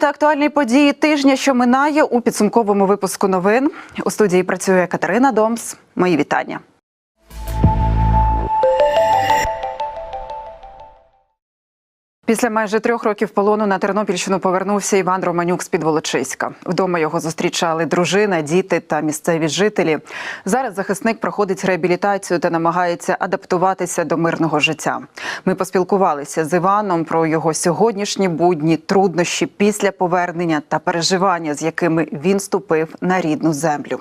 Та актуальні події тижня, що минає у підсумковому випуску новин. У студії працює Катерина Домс. Мої вітання. Після майже трьох років полону на Тернопільщину повернувся Іван Романюк з під Волочиська. Вдома його зустрічали дружина, діти та місцеві жителі. Зараз захисник проходить реабілітацію та намагається адаптуватися до мирного життя. Ми поспілкувалися з Іваном про його сьогоднішні будні, труднощі після повернення та переживання, з якими він ступив на рідну землю.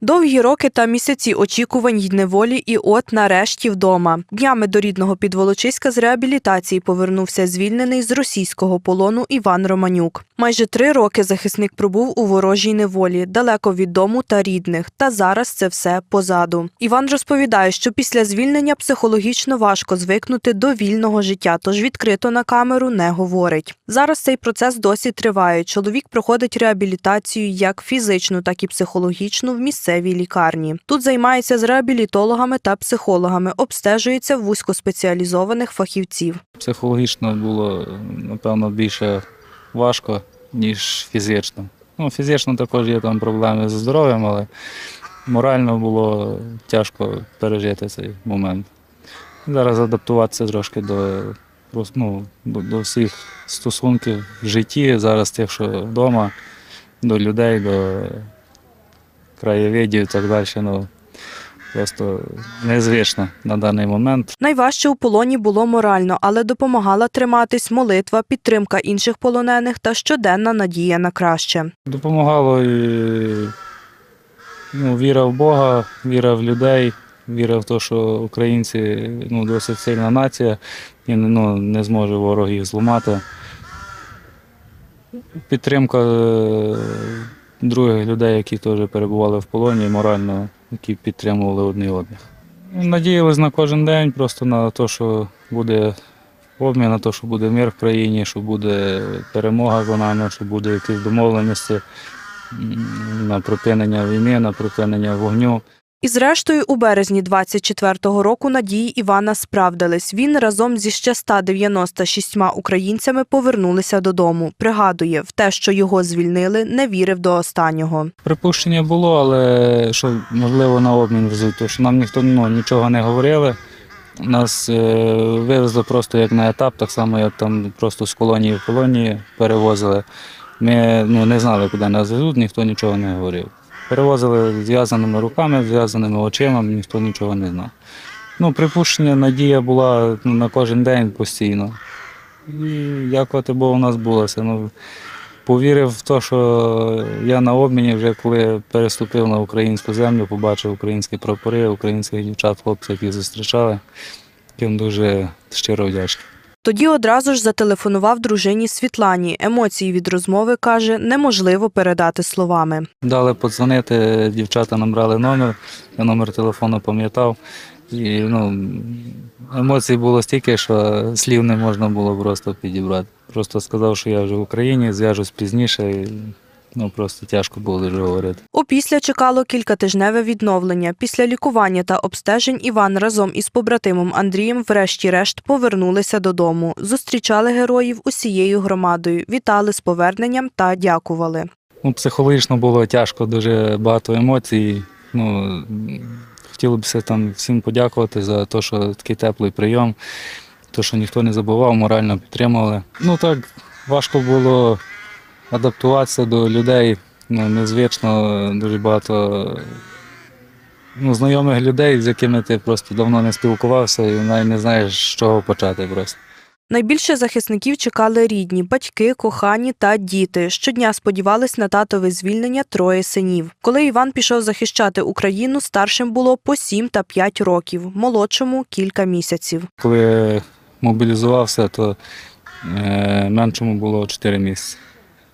Довгі роки та місяці очікувань й неволі, і от нарешті вдома. Днями до рідного підволочиська з реабілітації повернувся звільнений з російського полону Іван Романюк. Майже три роки захисник пробув у ворожій неволі, далеко від дому та рідних. Та зараз це все позаду. Іван розповідає, що після звільнення психологічно важко звикнути до вільного життя, тож відкрито на камеру не говорить. Зараз цей процес досі триває. Чоловік проходить реабілітацію як фізичну, так і психологічну в місцевій лікарні. Тут займається з реабілітологами та психологами, обстежується вузькоспеціалізованих фахівців. Психологічно було, напевно, більше важко, ніж фізично. Ну, фізично також є там проблеми зі здоров'ям, але морально було тяжко пережити цей момент. Зараз адаптуватися трошки до, ну, до всіх стосунків в житті, зараз тих, що вдома, до людей, до краєвидів і так далі. Ну, просто незвично на даний момент. Найважче у полоні було морально, але допомагала триматись молитва, підтримка інших полонених та щоденна надія на краще. Допомагало і ну, віра в Бога, віра в людей, віра в те, що українці ну, досить сильна нація і ну, не зможе ворог їх зламати. Підтримка е, других людей, які теж перебували в полоні, морально, які підтримували одне одних. Надіялись на кожен день, просто на те, що буде обмін, на те, що буде мир в країні, що буде перемога за нами, що буде якісь домовленості на припинення війни, на припинення вогню. І зрештою, у березні 24-го року надії Івана справдились. Він разом зі ще 196 українцями повернулися додому. Пригадує, в те, що його звільнили, не вірив до останнього. Припущення було, але що можливо на обмін везуть, тому що нам ніхто ну, нічого не говорили. Нас е, вивезли просто як на етап, так само, як там просто з колонії в колонії перевозили. Ми ну, не знали, куди нас везуть, ніхто нічого не говорив. Перевозили зв'язаними руками, зв'язаними очима, ніхто нічого не знав. Ну, припущення, надія була ну, на кожен день постійно. І дякувати Богу, у нас було це. Ну, повірив в те, що я на обміні вже коли переступив на українську землю, побачив українські прапори, українських дівчат, хлопців, які зустрічали. Їм дуже щиро вдячний. Тоді одразу ж зателефонував дружині Світлані. Емоції від розмови каже, неможливо передати словами. Дали подзвонити, дівчата набрали номер, я номер телефону пам'ятав. І ну, емоцій було стільки, що слів не можна було просто підібрати. Просто сказав, що я вже в Україні, зв'яжусь пізніше. Ну, просто тяжко було дуже говорити. Опісля чекало кількатижневе відновлення. Після лікування та обстежень Іван разом із побратимом Андрієм врешті-решт повернулися додому. Зустрічали героїв усією громадою, вітали з поверненням та дякували. Ну, психологічно було тяжко, дуже багато емоцій. Ну, хотілося б там всім подякувати за те, що такий теплий прийом, те, що ніхто не забував, морально підтримували. Ну так, важко було адаптуватися до людей. Ну, незвично, дуже багато ну, знайомих людей, з якими ти просто давно не спілкувався і навіть не знаєш, з чого почати просто. Найбільше захисників чекали рідні, батьки, кохані та діти. Щодня сподівались на татове звільнення троє синів. Коли Іван пішов захищати Україну, старшим було по 7 та 5 років, молодшому кілька місяців. Коли мобілізувався, то е, меншому було 4 місяці.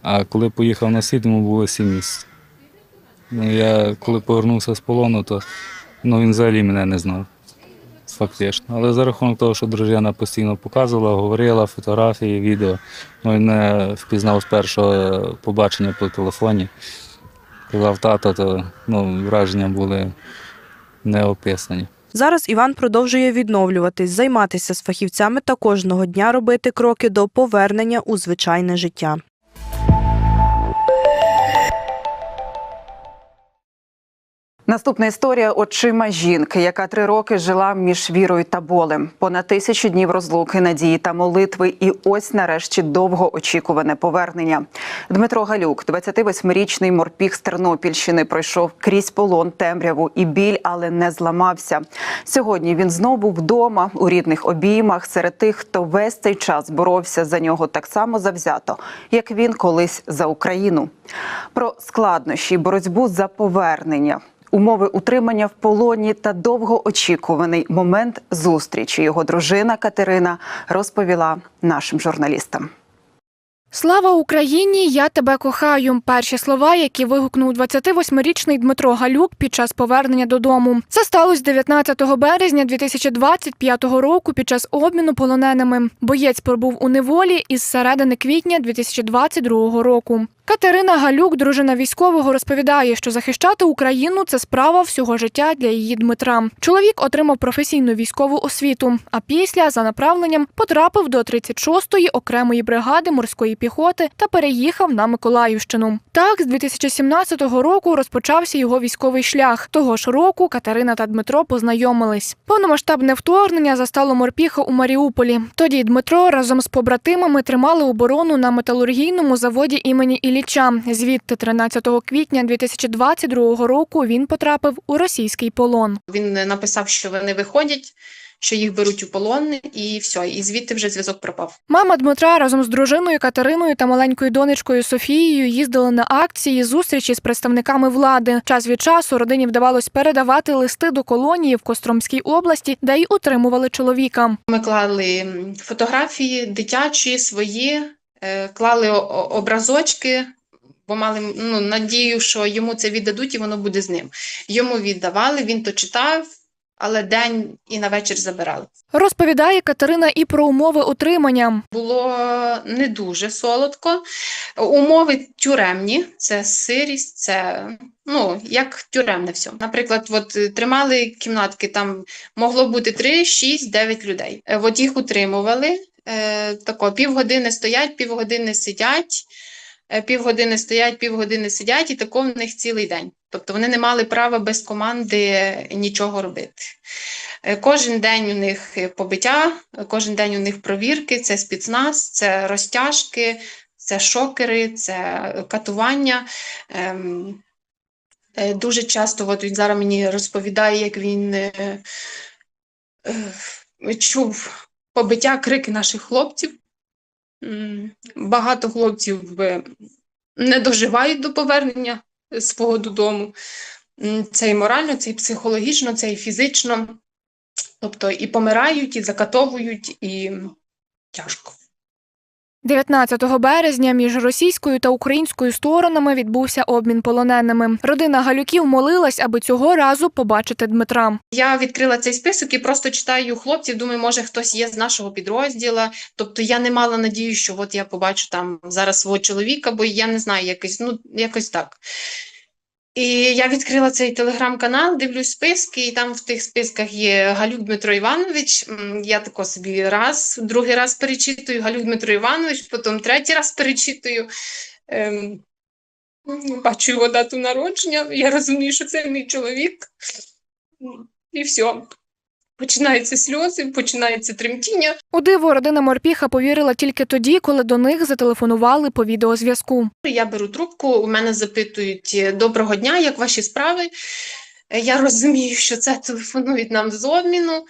А коли поїхав на схід, йому було 7 місяців. Ну, я коли повернувся з полону, то ну, він взагалі мене не знав. Фактично. Але за рахунок того, що дружина постійно показувала, говорила, фотографії, відео, ну, він мене впізнав з першого побачення по телефоні. Казав тато, то ну, враження були неописані. Зараз Іван продовжує відновлюватись, займатися з фахівцями та кожного дня робити кроки до повернення у звичайне життя. Наступна історія очима жінки, яка три роки жила між вірою та болем. Понад тисячу днів розлуки, надії та молитви. І ось нарешті довгоочікуване повернення. Дмитро Галюк, 28-річний морпіг з Тернопільщини, пройшов крізь полон, темряву і біль, але не зламався. Сьогодні він знову вдома у рідних обіймах серед тих, хто весь цей час боровся за нього так само завзято, як він колись за Україну. Про складнощі, боротьбу за повернення. Умови утримання в полоні та довгоочікуваний момент зустрічі його дружина Катерина розповіла нашим журналістам. Слава Україні! Я тебе кохаю. Перші слова, які вигукнув 28-річний Дмитро Галюк під час повернення додому. Це сталося 19 березня 2025 року під час обміну полоненими. Боєць пробув у неволі із середини квітня 2022 року. Катерина Галюк, дружина військового, розповідає, що захищати Україну це справа всього життя для її Дмитра. Чоловік отримав професійну військову освіту, а після за направленням потрапив до 36-ї окремої бригади морської піхоти та переїхав на Миколаївщину. Так, з 2017 року розпочався його військовий шлях. Того ж року Катерина та Дмитро познайомились. Повномасштабне вторгнення застало морпіха у Маріуполі. Тоді Дмитро разом з побратимами тримали оборону на металургійному заводі імені Ілліча. Звідти 13 квітня 2022 року він потрапив у російський полон. Він написав, що вони виходять, що їх беруть у полон, і все. І звідти вже зв'язок пропав. Мама Дмитра разом з дружиною Катериною та маленькою донечкою Софією їздили на акції зустрічі з представниками влади. Час від часу родині вдавалось передавати листи до колонії в Костромській області, де й утримували чоловіка. Ми клали фотографії дитячі, свої, клали о- о- образочки. Бо мали ну, надію, що йому це віддадуть і воно буде з ним. Йому віддавали, він то читав, але день і на вечір забирали. Розповідає Катерина і про умови утримання. Було не дуже солодко. Умови тюремні, це сирість, це ну, як тюремне все. Наприклад, от е, тримали кімнатки, там могло бути 3, 6, 9 людей. Е, От їх утримували. Е, тако, півгодини стоять, півгодини сидять, е, півгодини стоять, півгодини сидять, і тако в них цілий день. Тобто вони не мали права без команди нічого робити. Е, Кожен день у них побиття, кожен день у них провірки, це спецназ, це розтяжки, це шокери, це катування. Ем, е, Дуже часто, от він зараз мені розповідає, як він чув побиття, крики наших хлопців. Багато хлопців е, не доживають до повернення свого додому. Це і морально, це і психологічно, це і фізично. Тобто і помирають, і закатовують, і тяжко. 19 березня між російською та українською сторонами відбувся обмін полоненими. Родина Галюків молилась, аби цього разу побачити Дмитра. Я відкрила цей список і просто читаю хлопців. Думаю, може хтось є з нашого підрозділу. Тобто я не мала надію, що от я побачу там зараз свого чоловіка, бо я не знаю, якось, ну якось так. І я відкрила цей телеграм-канал, дивлюсь списки, і там в тих списках є Галюк Дмитро Іванович. Я тако собі раз, другий раз перечитую Галюк Дмитро Іванович, потім третій раз перечитую. Ем, бачу його дату народження, я розумію, що це мій чоловік. І все. Починаються сльози, починається тремтіння. У диво родина Морпіха повірила тільки тоді, коли до них зателефонували по відеозв'язку. Я беру трубку, у мене запитують доброго дня, як ваші справи. Е, Я розумію, що це телефонують нам з обміну.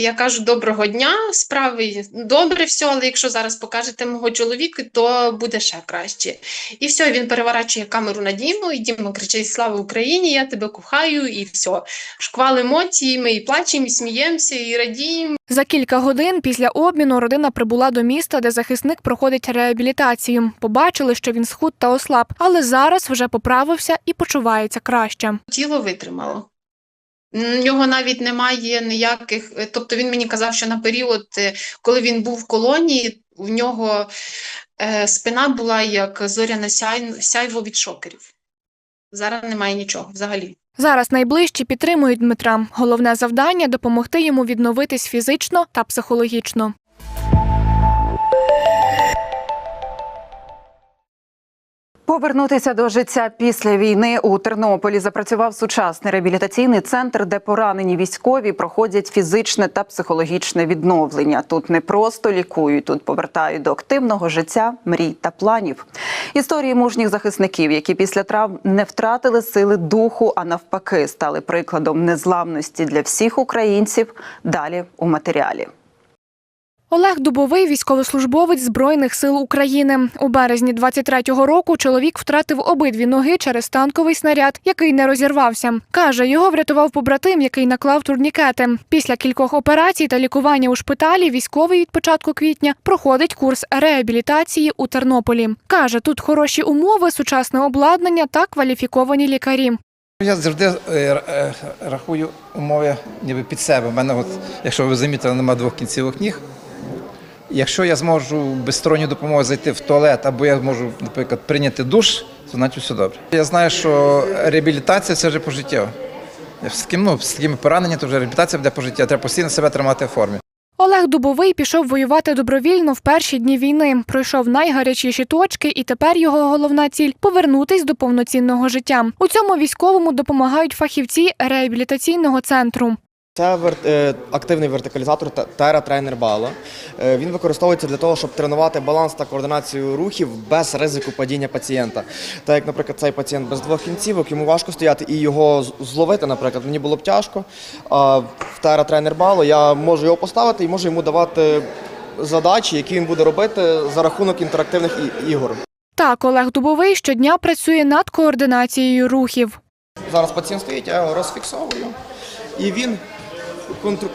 Я кажу доброго дня, справи добре, все, але якщо зараз покажете мого чоловіка, то буде ще краще. І все, він переворачує камеру на Діму, і Діма кричить Слава Україні! Я тебе кохаю, і все. Шквал емоцій, ми і плачемо, і сміємося, і радіємо. За кілька годин після обміну родина прибула до міста, де захисник проходить реабілітацію. Побачили, що він схуд та ослаб, але зараз вже поправився і почувається краще. тіло витримало. У нього навіть немає ніяких. е, Тобто він мені казав, що на період, е, коли він був в колонії, в нього е, спина була як зоряне сяйво від шокерів. Зараз немає нічого взагалі. Зараз найближчі підтримують Дмитра. Головне завдання допомогти йому відновитись фізично та психологічно. Повернутися до життя після війни у Тернополі запрацював сучасний реабілітаційний центр, де поранені військові проходять фізичне та психологічне відновлення. Тут не просто лікують, тут повертають до активного життя, мрій та планів. Історії мужніх захисників, які після травм не втратили сили духу, а навпаки, стали прикладом незламності для всіх українців. Далі у матеріалі. Олег Дубовий, військовослужбовець Збройних сил України. У березні 23-го року чоловік втратив обидві ноги через танковий снаряд, який не розірвався. Каже, його врятував побратим, який наклав турнікети. Після кількох операцій та лікування у шпиталі військовий від початку квітня проходить курс реабілітації у Тернополі. Каже, тут хороші умови, сучасне обладнання та кваліфіковані лікарі. Я завжди е, е, рахую умови ніби під себе. У мене, от, якщо ви замітили, немає двох кінцівок ніг. Якщо я зможу без сторонньої зайти в туалет, або я можу, наприклад, прийняти душ, то значить все добре. Я знаю, що реабілітація це вже пожиттєво. З таким, ну, з такими пораненнями, то вже реабілітація буде пожиття. Треба постійно себе тримати в формі. Олег Дубовий пішов воювати добровільно в перші дні війни. Пройшов найгарячіші точки, і тепер його головна ціль повернутись до повноцінного життя. У цьому військовому допомагають фахівці реабілітаційного центру. Це вер... е, активний вертикалізатор Terra Trainer Balo. Е, Він використовується для того, щоб тренувати баланс та координацію рухів без ризику падіння пацієнта. Так як, наприклад, цей пацієнт без двох кінцівок, йому важко стояти і його зловити, наприклад, мені було б тяжко. А в Terra Trainer Balo я можу його поставити і можу йому давати задачі, які він буде робити за рахунок інтерактивних ігор. Так, Олег Дубовий щодня працює над координацією рухів. Зараз пацієнт стоїть, я його розфіксовую, і він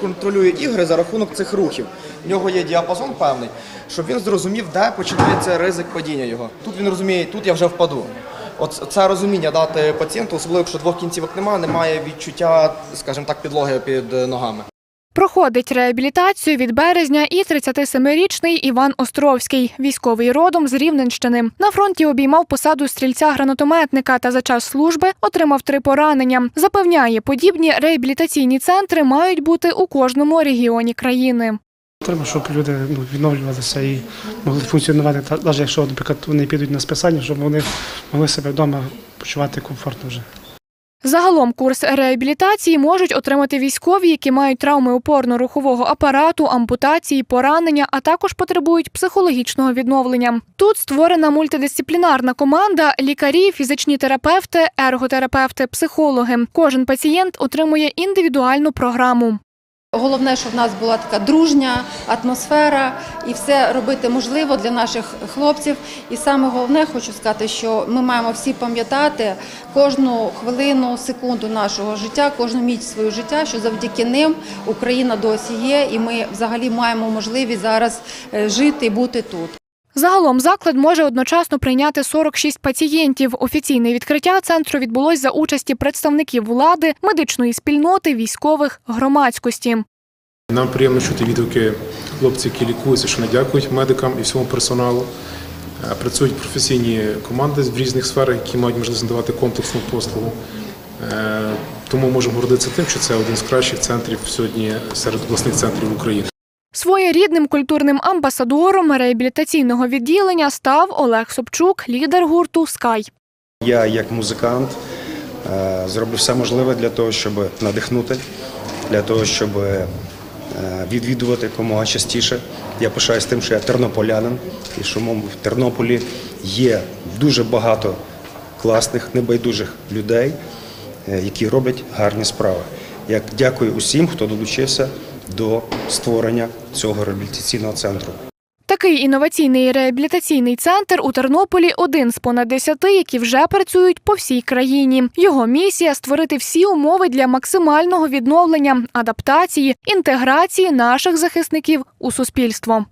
контролює ігри за рахунок цих рухів. В нього є діапазон певний, щоб він зрозумів, де починається ризик падіння його. Тут він розуміє, тут я вже впаду. От це розуміння дати пацієнту, особливо якщо двох кінцівок немає, немає відчуття, скажімо так, підлоги під е, ногами. Проходить реабілітацію від березня і 37-річний Іван Островський, військовий родом з Рівненщини. На фронті обіймав посаду стрільця-гранатометника та за час служби отримав три поранення. Запевняє, подібні реабілітаційні центри мають бути у кожному регіоні країни. Треба, щоб люди ну, відновлювалися і могли функціонувати, навіть якщо, наприклад, вони підуть на списання, щоб вони могли себе вдома почувати комфортно вже. Загалом курс реабілітації можуть отримати військові, які мають травми опорно-рухового апарату, ампутації, поранення, а також потребують психологічного відновлення. Тут створена мультидисциплінарна команда: лікарі, фізичні терапевти, ерготерапевти, психологи. Кожен пацієнт отримує індивідуальну програму. Головне, щоб в нас була така дружня атмосфера і все робити можливо для наших хлопців. І саме головне, хочу сказати, що ми маємо всі пам'ятати кожну хвилину, секунду нашого життя, кожну міць свого життя, що завдяки ним Україна досі є, і ми взагалі маємо можливість зараз е, жити і бути тут. Загалом заклад може одночасно прийняти 46 пацієнтів. Офіційне відкриття центру відбулось за участі представників влади, медичної спільноти, військових, громадськості. Нам приємно чути відгуки хлопців, які лікуються, що не дякують медикам і всьому персоналу. Е, Працюють професійні команди в різних сферах, які мають можливість надавати комплексну послугу. Е, Тому можемо гордитися тим, що це один з кращих центрів сьогодні серед обласних центрів України. Своєрідним культурним амбасадором реабілітаційного відділення став Олег Собчук, лідер гурту Скай. Я, як музикант, е, зроблю все можливе для того, щоб надихнути, для того, щоб е, відвідувати якомога частіше. Я пишаюсь тим, що я тернополянин, і що в Тернополі є дуже багато класних, небайдужих людей, е, які роблять гарні справи. Я дякую усім, хто долучився до створення цього реабілітаційного центру. Такий інноваційний реабілітаційний центр у Тернополі один з понад десяти, які вже працюють по всій країні. Його місія створити всі умови для максимального відновлення, адаптації, інтеграції наших захисників у суспільство.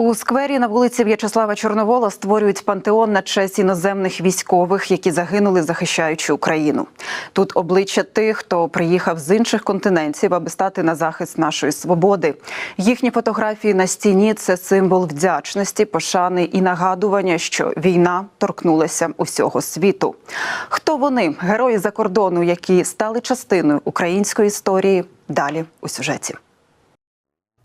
У сквері на вулиці В'ячеслава Чорновола створюють пантеон на честь іноземних військових, які загинули, захищаючи Україну. Тут обличчя тих, хто приїхав з інших континентів, аби стати на захист нашої свободи. Їхні фотографії на стіні це символ вдячності, пошани і нагадування, що війна торкнулася усього світу. Хто вони герої за кордону, які стали частиною української історії? Далі у сюжеті.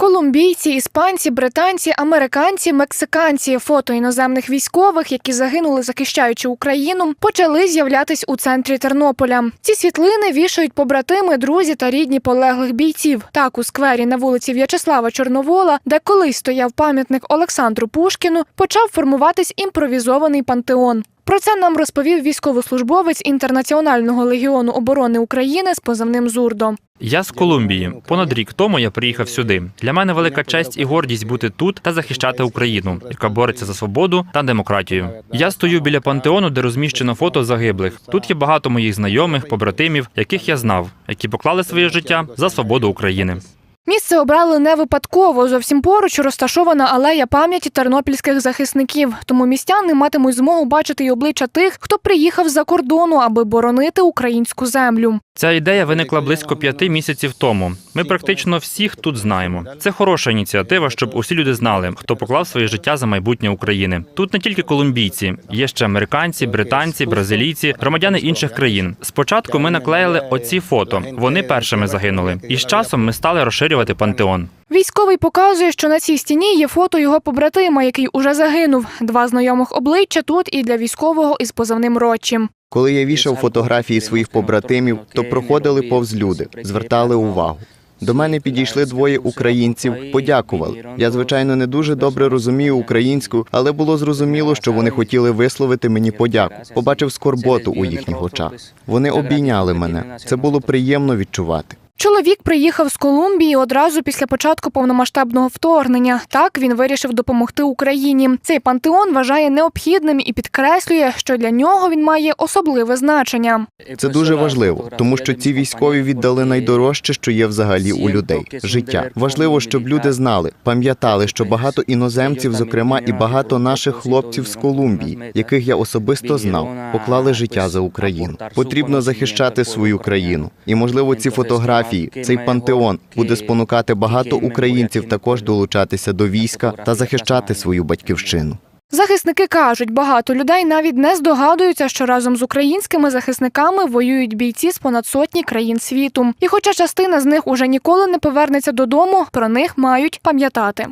Колумбійці, іспанці, британці, американці, мексиканці, фото іноземних військових, які загинули захищаючи Україну, почали з'являтись у центрі Тернополя. Ці світлини вішають побратими, друзі та рідні полеглих бійців. Так у сквері на вулиці В'ячеслава Чорновола, де колись стояв пам'ятник Олександру Пушкіну, почав формуватись імпровізований пантеон. Про це нам розповів військовослужбовець Інтернаціонального легіону оборони України з позивним Зурдо. Я з Колумбії. Понад рік тому я приїхав сюди. Для мене велика честь і гордість бути тут та захищати Україну, яка бореться за свободу та демократію. Я стою біля пантеону, де розміщено фото загиблих. Тут є багато моїх знайомих, побратимів, яких я знав, які поклали своє життя за свободу України. Місце обрали не випадково. Зовсім поруч розташована алея пам'яті тернопільських захисників. Тому містяни матимуть змогу бачити й обличчя тих, хто приїхав з-за кордону, аби боронити українську землю. Ця ідея виникла близько п'яти місяців тому. Ми практично всіх тут знаємо. Це хороша ініціатива, щоб усі люди знали, хто поклав своє життя за майбутнє України. Тут не тільки колумбійці, є ще американці, британці, бразилійці, громадяни інших країн. Спочатку ми наклеїли оці фото. Вони першими загинули. І з часом ми стали розширювати пантеон. Військовий показує, що на цій стіні є фото його побратима, який уже загинув. Два знайомих обличчя тут і для військового із позивним Рочі. Коли я вішав фотографії своїх побратимів, то проходили повз люди, звертали увагу. До мене підійшли двоє українців, подякували. Я, звичайно, не дуже добре розумію українську, але було зрозуміло, що вони хотіли висловити мені подяку. Побачив скорботу у їхніх очах. Вони обійняли мене. Це було приємно відчувати. Чоловік приїхав з Колумбії одразу після початку повномасштабного вторгнення. Так він вирішив допомогти Україні. Цей пантеон вважає необхідним і підкреслює, що для нього він має особливе значення. Це дуже важливо, тому що ці військові віддали найдорожче, що є взагалі у людей життя. Важливо, щоб люди знали, пам'ятали, що багато іноземців, зокрема і багато наших хлопців з Колумбії, яких я особисто знав, поклали життя за Україну. Потрібно захищати свою країну, і можливо, ці фотографії, цей пантеон буде спонукати багато українців також долучатися до війська та захищати свою батьківщину. Захисники кажуть, багато людей навіть не здогадуються, що разом з українськими захисниками воюють бійці з понад сотні країн світу. І хоча частина з них уже ніколи не повернеться додому, про них мають пам'ятати.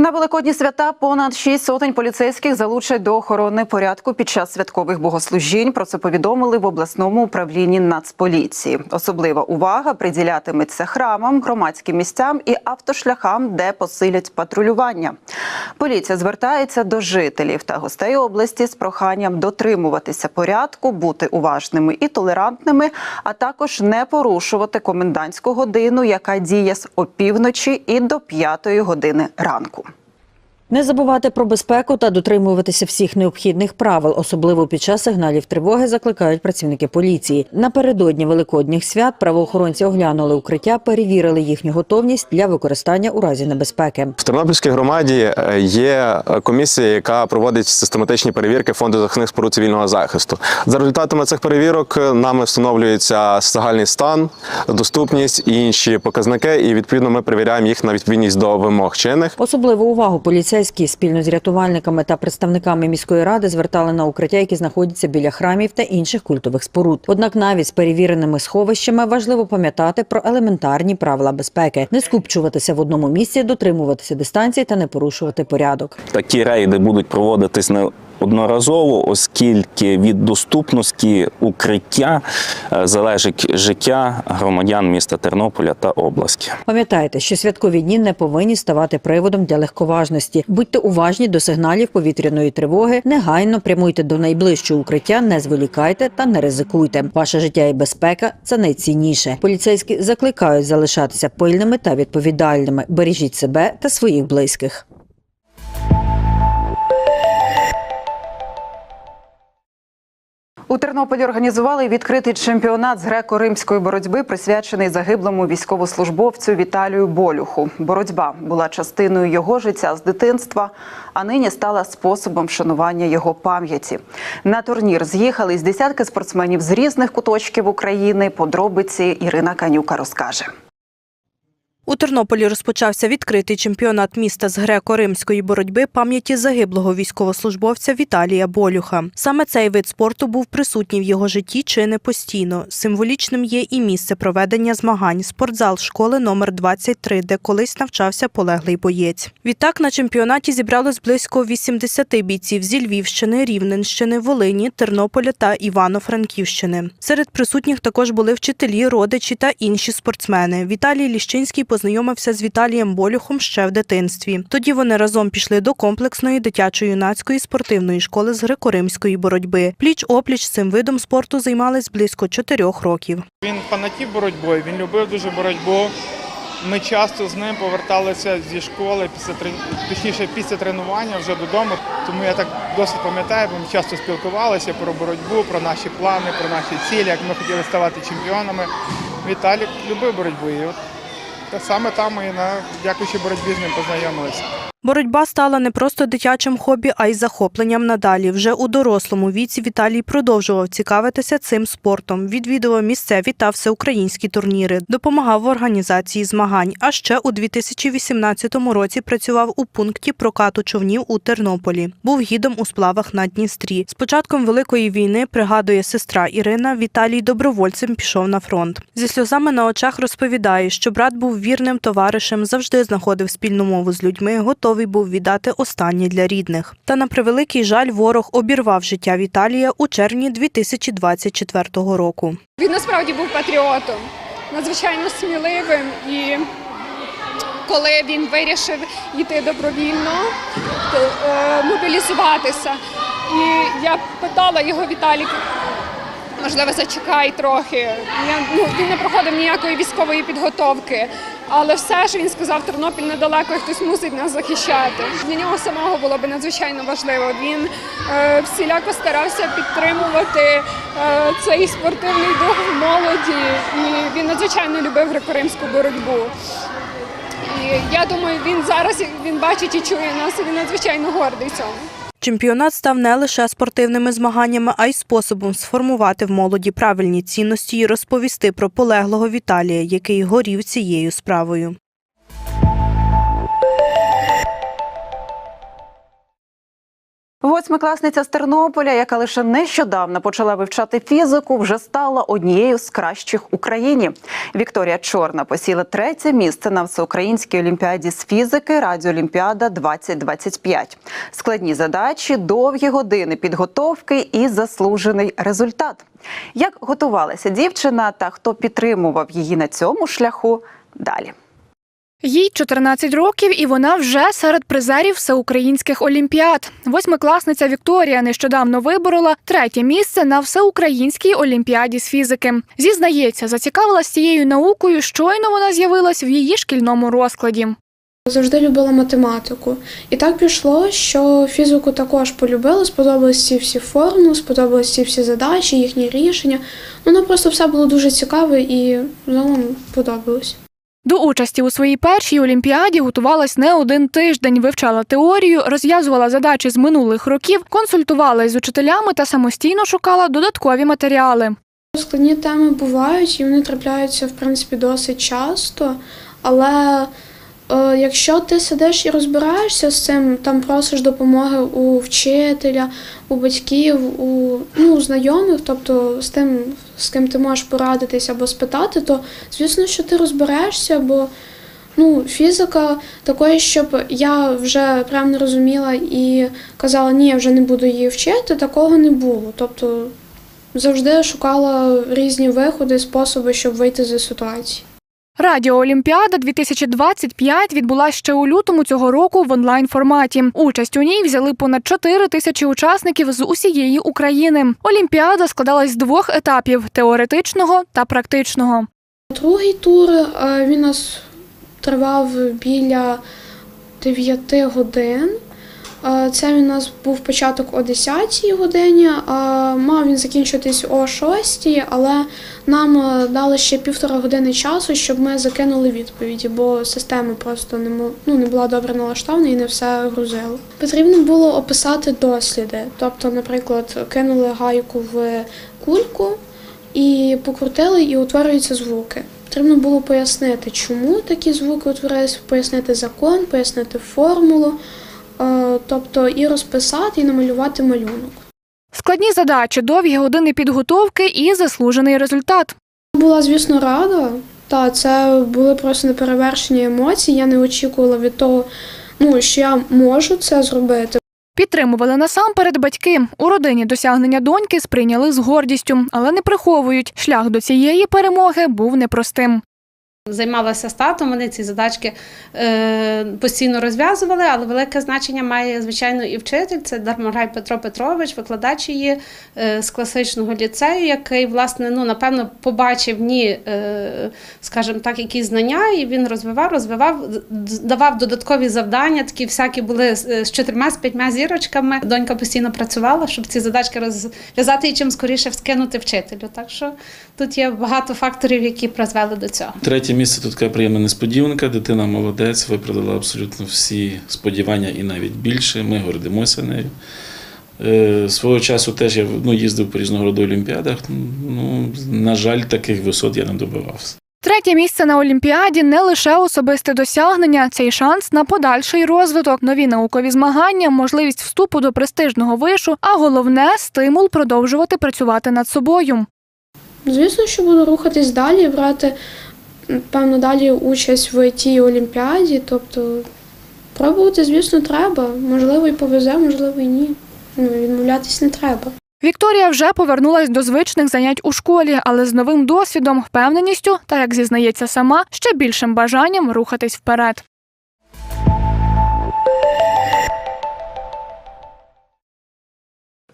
На великодні свята понад шість сотень поліцейських залучать до охорони порядку під час святкових богослужінь. Про це повідомили в обласному управлінні Нацполіції. Особлива увага приділятиметься храмам, громадським місцям і автошляхам, де посилять патрулювання. Поліція звертається до жителів та гостей області з проханням дотримуватися порядку, бути уважними і толерантними, а також не порушувати комендантську годину, яка діє з опівночі і до п'ятої години ранку. Не забувати про безпеку та дотримуватися всіх необхідних правил, особливо під час сигналів тривоги, закликають працівники поліції. Напередодні великодніх свят правоохоронці оглянули укриття, перевірили їхню готовність для використання у разі небезпеки. В Тернопільській громаді е, є комісія, яка проводить систематичні перевірки фонду захисних споруд цивільного захисту. За результатами цих перевірок е, нами встановлюється загальний стан, доступність і інші показники. І відповідно ми перевіряємо їх на відповідність до вимог чинних. Особливу увагу поліцейські спільно з рятувальниками та представниками міської ради звертали на укриття, які знаходяться біля храмів та інших культових споруд. Однак навіть з перевіреними сховищами важливо пам'ятати про елементарні правила безпеки, не скупчуватися в одному місці, дотримуватися дистанції та не порушувати порядок. Такі рейди будуть проводитись не одноразово, оскільки від доступності укриття е, залежить життя громадян міста Тернополя та області. Пам'ятайте, що святкові дні не повинні ставати приводом для легковажності. Будьте уважні до сигналів повітряної тривоги, негайно прямуйте до найближчого укриття, не зволікайте та не ризикуйте. Ваше життя і безпека це найцінніше. Поліцейські закликають залишатися пильними та відповідальними. Бережіть себе та своїх близьких. У Тернополі організували відкритий чемпіонат з греко-римської боротьби, присвячений загиблому військовослужбовцю Віталію Болюху. Боротьба була частиною його життя з дитинства, а нині стала способом вшанування його пам'яті. На турнір з'їхались десятки спортсменів з різних куточків України. Подробиці Ірина Канюка розкаже. У Тернополі розпочався відкритий чемпіонат міста з греко-римської боротьби пам'яті загиблого військовослужбовця Віталія Болюха. Саме цей вид спорту був присутній в його житті чи не постійно. Символічним є і місце проведення змагань спортзал школи номер 23, де колись навчався полеглий боєць. Відтак на чемпіонаті зібралось близько 80 бійців зі Львівщини, Рівненщини, Волині, Тернополя та Івано-Франківщини. Серед присутніх також були вчителі, родичі та інші спортсмени. Віталій Ліщинський познайомився з Віталієм Болюхом ще в дитинстві. Тоді вони разом пішли до комплексної дитячо-юнацької спортивної школи з греко-римської боротьби. Пліч опліч цим видом спорту займались близько чотирьох років. Він фанатів боротьбою, він любив дуже боротьбу. Ми часто з ним поверталися зі школи після точніше після тренування вже додому. Тому я так досить пам'ятаю, бо ми часто спілкувалися про боротьбу, про наші плани, про наші цілі, як ми хотіли ставати чемпіонами. Віталік любив боротьбу. І от те саме там ми на дякуючи боротьбі з ним познайомилися. Боротьба стала не просто дитячим хобі, а й захопленням надалі. Вже у дорослому віці Віталій продовжував цікавитися цим спортом, відвідував місцеві та всеукраїнські турніри, допомагав в організації змагань. А ще у 2018 році працював у пункті прокату човнів у Тернополі. Був гідом у сплавах на Дністрі. З початком великої війни пригадує сестра Ірина. Віталій добровольцем пішов на фронт. Зі сльозами на очах розповідає, що брат був вірним товаришем, завжди знаходив спільну мову з людьми, готовий був віддати останнє для рідних. Та на превеликий жаль, ворог обірвав життя Віталія у червні 2024 року. Він насправді був патріотом, надзвичайно сміливим і коли він вирішив йти добровільно, е, мобілізуватися. І я питала його Віталік, можливо, зачекай трохи. Я, ну, він не проходив ніякої військової підготовки. Але все ж він сказав, Тернопіль недалеко, і хтось мусить нас захищати. Для нього самого було б надзвичайно важливо. Він е, всіляко старався підтримувати е, цей спортивний дух в молоді, і він надзвичайно любив греко-римську боротьбу. І я думаю, він зараз він бачить і чує нас, і він надзвичайно гордий цьому. Чемпіонат став не лише спортивними змаганнями, а й способом сформувати в молоді правильні цінності і розповісти про полеглого Віталія, який горів цією справою. Восьмикласниця з Тернополя, яка лише нещодавно почала вивчати фізику, вже стала однією з кращих в Україні. Вікторія Чорна посіла третє місце на всеукраїнській олімпіаді з фізики Радіоолімпіада 2025 Складні задачі, довгі години підготовки і заслужений результат. Як готувалася дівчина та хто підтримував її на цьому шляху? Далі. Їй 14 років, і вона вже серед призерів всеукраїнських олімпіад. Восьмикласниця Вікторія нещодавно виборола третє місце на всеукраїнській олімпіаді з фізики. Зізнається, зацікавилась цією наукою. Щойно вона з'явилась в її шкільному розкладі. Завжди любила математику. І так пішло, що фізику також полюбила, сподобались ці всі формули, сподобались ці всі задачі, їхні рішення. Ну, Воно просто все було дуже цікаве і загалом подобалось. До участі у своїй першій олімпіаді готувалась не один тиждень, вивчала теорію, розв'язувала задачі з минулих років, консультувалась з учителями та самостійно шукала додаткові матеріали. Складні теми бувають і вони трапляються, в принципі, досить часто, але якщо ти сидиш і розбираєшся з цим, там просиш допомоги у вчителя, у батьків, у ну, знайомих, тобто з тим, з ким ти можеш порадитись або спитати, то звісно, що ти розберешся, бо ну, фізика такої, щоб я вже прям не розуміла і казала, ні, я вже не буду її вчити, такого не було. Тобто завжди шукала різні виходи, способи, щоб вийти з ситуації. Радіоолімпіада 2025 відбулася ще у лютому цього року в онлайн форматі. Участь у ній взяли понад 4 тисячі учасників з усієї України. Олімпіада складалась з двох етапів теоретичного та практичного. Другий тур е, він нас тривав біля 9 годин. Е, Це у нас був початок о 10 годині, а мав він закінчитись о 6, але нам е, дали ще півтора години часу, щоб ми закинули відповіді, бо система просто не ну, не була добре налаштована і не все грузило. Потрібно було описати досліди. Тобто, наприклад, кинули гайку в кульку і покрутили, і утворюються звуки. Потрібно було пояснити, чому такі звуки утворилися, пояснити закон, пояснити формулу, е, тобто і розписати, і намалювати малюнок. Складні задачі, довгі години підготовки і заслужений результат. Була, звісно, рада. Та це були просто неперевершені емоції. Я не очікувала від того, ну, що я можу це зробити. Підтримували насамперед батьки. У родині досягнення доньки сприйняли з гордістю, але не приховують. Шлях до цієї перемоги був непростим. Займалася з татом, вони ці задачки е, постійно розв'язували, але велике значення має, звичайно, і вчитель. Це Дармограй Петро Петрович, викладач її е, з класичного ліцею, який, власне, ну, напевно, побачив в ній, е, скажімо так, якісь знання, і він розвивав, розвивав, давав додаткові завдання, такі всякі були з чотирма, з п'ятьма зірочками. Донька постійно працювала, щоб ці задачки розв'язати і чим скоріше вскинути вчителю. Так що тут є багато факторів, які призвели до цього. Третє місце тут така приємна несподіванка. Дитина молодець, виправдала абсолютно всі сподівання і навіть більше. Ми гордимося нею. Е, Свого часу теж я ну, їздив по різного роду олімпіадах. Ну, на жаль, таких висот я не добивався. Третє місце на Олімпіаді не лише особисте досягнення, це й шанс на подальший розвиток, нові наукові змагання, можливість вступу до престижного вишу, а головне стимул продовжувати працювати над собою. Звісно, що буду рухатись далі, брати, певно, далі участь в тій олімпіаді. Тобто пробувати, звісно, треба. Можливо, і повезе, можливо, і ні. Ну, відмовлятись не треба. Вікторія вже повернулась до звичних занять у школі, але з новим досвідом, впевненістю та, як зізнається сама, ще більшим бажанням рухатись вперед.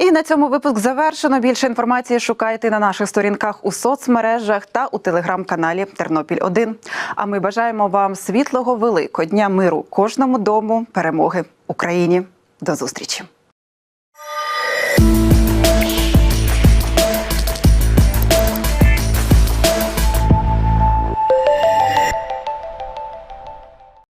І на цьому випуск завершено. Більше інформації шукайте на наших сторінках у соцмережах та у телеграм-каналі Тернопіль 1 А ми бажаємо вам світлого великого дня миру кожному дому, перемоги Україні. До зустрічі.